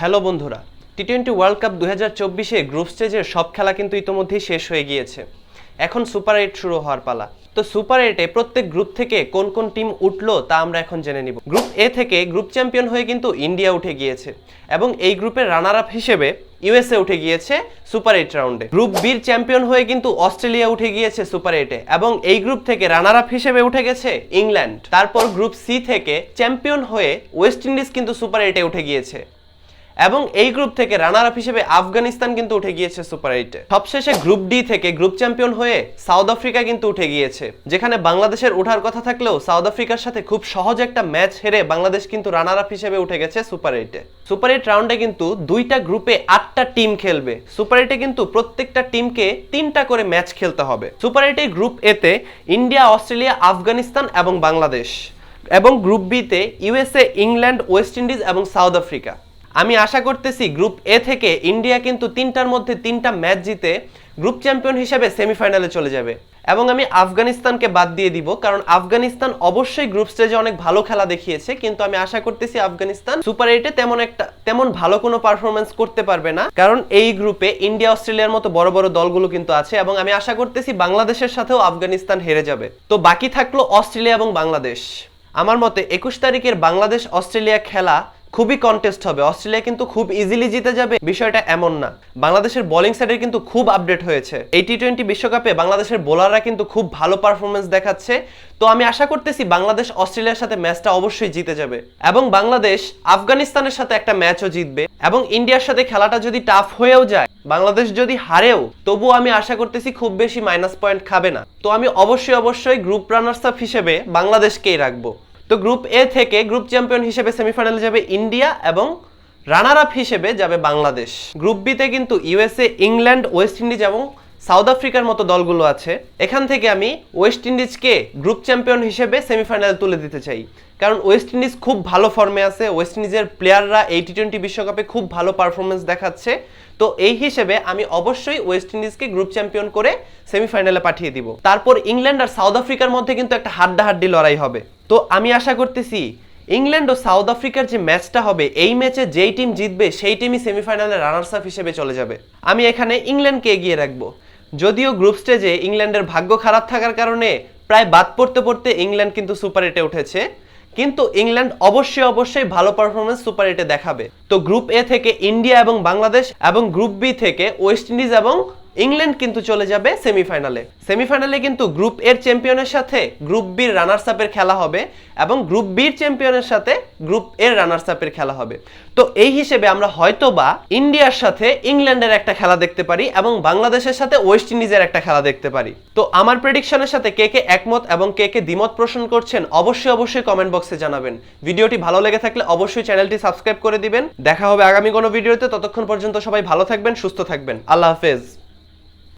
Hello বন্ধুরা, T twenty world cup দু হাজার চব্বিশে গ্রুপ স্টেজের সব খেলা কিন্তু ইতোমধ্যেই শেষ হয়ে গিয়েছে। এখন সুপার এইট শুরু হওয়ার পালা। তো সুপার এইটে প্রত্যেক গ্রুপ থেকে কোন কোন টিম উঠল তা আমরা এখন জেনে নিব। গ্রুপ এ থেকে গ্রুপ চ্যাম্পিয়ন হয়ে কিন্তু ইন্ডিয়া উঠে গিয়েছে এবং এই গ্রুপের রানার আপ হিসেবে ইউএসএ উঠে গিয়েছে সুপার এইট রাউন্ডে গ্রুপ বির চ্যাম্পিয়ন হয়ে কিন্তু অস্ট্রেলিয়া উঠে গিয়েছে সুপার এইটে এবং এই গ্রুপ থেকে রানার আপ হিসেবে উঠে গেছে ইংল্যান্ড তারপর গ্রুপ সি থেকে চ্যাম্পিয়ন হয়ে ওয়েস্ট ইন্ডিজ কিন্তু সুপার এইটে উঠে গিয়েছে। এবং এই গ্রুপ থেকে রানার আপ হিসেবে আফগানিস্তান কিন্তু উঠে গিয়েছে সুপার এইটে সবশেষে গ্রুপ ডি থেকে গ্রুপ চ্যাম্পিয়ন হয়ে সাউথ আফ্রিকা কিন্তু উঠে গিয়েছে। যেখানে বাংলাদেশের ওঠার কথা থাকলেও সাউথ আফ্রিকার সাথে খুব সহজ একটা ম্যাচ হেরে বাংলাদেশ কিন্তু রানার আপ হিসেবে উঠে গেছে সুপার এইটে সুপার এইট রাউন্ডে কিন্তু দুইটা গ্রুপে আটটা টিম খেলবে। সুপার এইটে কিন্তু প্রত্যেকটা টিমকে তিনটা করে ম্যাচ খেলতে হবে। সুপার এইটে গ্রুপ এতে ইন্ডিয়া অস্ট্রেলিয়া আফগানিস্তান এবং বাংলাদেশ। এবং গ্রুপ বিতে ইউএসএ ইংল্যান্ড ওয়েস্ট ইন্ডিজ এবং সাউথ আফ্রিকা আমি আশা করতেছি গ্রুপ এ থেকে ইন্ডিয়া কিন্তু তিনটার মধ্যে তিনটা ম্যাচ জিতে গ্রুপ চ্যাম্পিয়ন হিসেবে সেমিফাইনালে চলে যাবে। এবং আমি আফগানিস্তানকে বাদ দিয়ে দিব, কারণ আফগানিস্তান অবশ্যই গ্রুপ স্টেজে অনেক ভালো খেলা দেখিয়েছে, কিন্তু আমি আশা করতেছি আফগানিস্তান সুপার এইটে তেমন একটা, তেমন ভালো কোনো পারফরমেন্স করতে পারবে না, কারণ এই গ্রুপে ইন্ডিয়া, অস্ট্রেলিয়ার মতো বড় বড় দলগুলো কিন্তু আছে, এবং আমি আশা করতেছি বাংলাদেশের সাথেও আফগানিস্তান হেরে যাবে। তো বাকি থাকল অস্ট্রেলিয়া এবং বাংলাদেশ। আমার মতে একুশ তারিখের বাংলাদেশ অস্ট্রেলিয়া খেলা খুবই কন্টেস্ট হবে। অস্ট্রেলিয়া কিন্তু খুব ইজিলি জিতে যাবে। বিষয়টা এমন না। বাংলাদেশের বোলিং সাইডের কিন্তু খুব আপডেট হয়েছে। এই টি টোয়েন্টি বিশ্বকাপে বাংলাদেশের বোলাররা কিন্তু খুব ভালো পারফরমেন্স দেখাচ্ছে। তো আমি আশা করতেছি বাংলাদেশ অস্ট্রেলিয়ার সাথে ম্যাচটা অবশ্যই জিতে যাবে। এবং বাংলাদেশ আফগানিস্তানের সাথে একটা ম্যাচও জিতবে। এবং ইন্ডিয়ার সাথে খেলাটা যদি টাফ হয়েও যায়, বাংলাদেশ যদি হারেও, তবুও আমি আশা করতেছি খুব বেশি মাইনাস পয়েন্ট খাবে না। তো আমি অবশ্যই অবশ্যই গ্রুপ রানার্স আপ হিসেবে বাংলাদেশকেই রাখব। তো গ্রুপ এ থেকে গ্রুপ চ্যাম্পিয়ন হিসেবে সেমিফাইনালে যাবে ইন্ডিয়া এবং রানার আপ হিসেবে যাবে বাংলাদেশ। গ্রুপ বিতে কিন্তু ইউএসএ ইংল্যান্ড ওয়েস্ট ইন্ডিজ এবং সাউথ আফ্রিকার মতো দলগুলো আছে। এখান থেকে আমি ওয়েস্ট ইন্ডিজকে গ্রুপ চ্যাম্পিয়ন হিসেবে সেমিফাইনালে তুলে দিতে চাই। কারণ ওয়েস্ট ইন্ডিজ খুব ভালো ফর্মে আছে ওয়েস্ট ইন্ডিজের প্লেয়াররা এই টি টোয়েন্টি বিশ্বকাপে খুব ভালো পারফরমেন্স দেখাচ্ছে। তো এই হিসেবে আমি অবশ্যই ওয়েস্ট ইন্ডিজকে গ্রুপ চ্যাম্পিয়ন করে সেমিফাইনালে পাঠিয়ে দিব। তারপর ইংল্যান্ড আর সাউথ আফ্রিকার মধ্যে কিন্তু একটা হাড্ডাহাড্ডি লড়াই হবে। তো আমি আশা করতেছি ইংল্যান্ড ও সাউথ আফ্রিকার যে ম্যাচটা হবে, এই ম্যাচে যেই টিম জিতবে, সেই টিমই সেমিফাইনালে রানার্স আপ হিসেবে চলে যাবে। আমি এখানে ইংল্যান্ডকে এগিয়ে রাখব। যদিও গ্রুপ স্টেজে ইংল্যান্ডের ভাগ্য খারাপ থাকার কারণে প্রায় বাদ পড়তে পড়তে ইংল্যান্ড কিন্তু সুপার এটে উঠেছে। কিন্তু ইংল্যান্ড অবশ্যই অবশ্যই ভালো পারফরমেন্স সুপার এটে দেখাবে। তো গ্রুপ এ থেকে ইন্ডিয়া এবং বাংলাদেশ এবং গ্রুপ বি থেকে ওয়েস্ট ইন্ডিজ এবং ইংল্যান্ড কিন্তু চলে যাবে সেমিফাইনালে। সেমিফাইনালে কিন্তু গ্রুপ এর চ্যাম্পিয়নের সাথে গ্রুপ বির রানার্স আপের খেলা হবে এবং গ্রুপ বির চ্যাম্পিয়নের সাথে গ্রুপ এর রানার্স আপের খেলা হবে। তো এই হিসেবে আমরা হয়তোবা ইন্ডিয়ার সাথে ইংল্যান্ডের একটা খেলা দেখতে পারি এবং বাংলাদেশের সাথে ওয়েস্ট ইন্ডিজের একটা খেলা দেখতে পারি। তো আমার প্রেডিকশনের সাথে কে কে একমত এবং কে কে দ্বিমত পোষণ করছেন অবশ্যই অবশ্যই কমেন্ট বক্সে জানাবেন। ভিডিওটি ভালো লেগে থাকলে অবশ্যই চ্যানেলটি সাবস্ক্রাইব করে দিবেন। দেখা হবে আগামী কোনো ভিডিওতে। ততক্ষণ পর্যন্ত সবাই ভালো থাকবেন, সুস্থ থাকবেন। আল্লাহ হাফেজ।